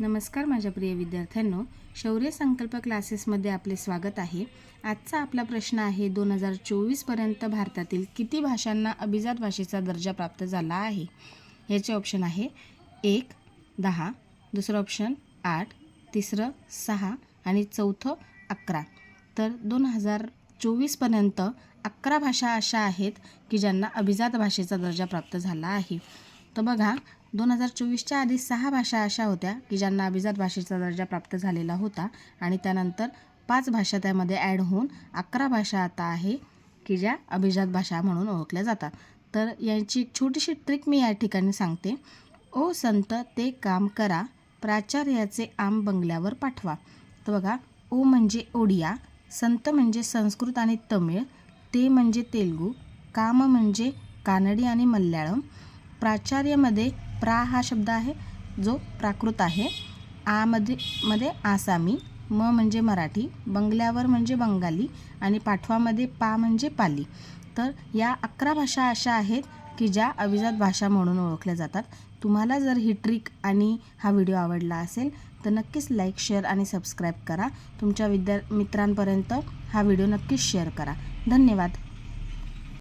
नमस्कार माझ्या प्रिय विद्यार्थ्यांनो शौर्य संकल्प क्लासेसमध्ये आपले स्वागत आहे. आजचा आपला प्रश्न आहे दोन हजार चोवीसपर्यंत भारतातील किती भाषांना अभिजात भाषेचा दर्जा प्राप्त झाला आहे? याचे ऑप्शन आहे एक दहा दुसरं ऑप्शन आठ तिसरं सहा आणि चौथं अकरा. तर दोन हजार चोवीसपर्यंत अकरा भाषा अशा आहेत की ज्यांना अभिजात भाषेचा दर्जा प्राप्त झाला आहे. तर बघा दोन हजार चोवीसच्या आधी सहा भाषा अशा होत्या की ज्यांना अभिजात भाषेचा दर्जा प्राप्त झालेला होता आणि त्यानंतर पाच भाषा त्यामध्ये ॲड होऊन अकरा भाषा आता आहे की ज्या अभिजात भाषा म्हणून ओळखल्या जातात. तर यांची एक छोटीशी ट्रिक मी या ठिकाणी सांगते. ओ संत ते काम करा प्राचार्याचे आम बंगल्यावर पाठवा. तर बघा ओ म्हणजे ओडिया संत म्हणजे संस्कृत आणि तमिळ ते म्हणजे तेलगू काम म्हणजे कानडी आणि मल्याळम प्राचार्यमध्ये प्रा हा शब्द आहे जो प्राकृत आहे. आमध्ये मध्ये आसामी म म्हणजे मराठी बंगल्यावर म्हणजे बंगाली आणि पाठवामध्ये पा म्हणजे पाली. तर या अकरा भाषा अशा आहेत की ज्या अभिजात भाषा म्हणून ओळखल्या जातात. तुम्हाला जर ही ट्रिक आणि हा व्हिडिओ आवडला असेल तर नक्कीच लाईक शेअर आणि सबस्क्राईब करा. तुमच्या विद्या मित्रांपर्यंत हा व्हिडिओ नक्कीच शेअर करा. धन्यवाद.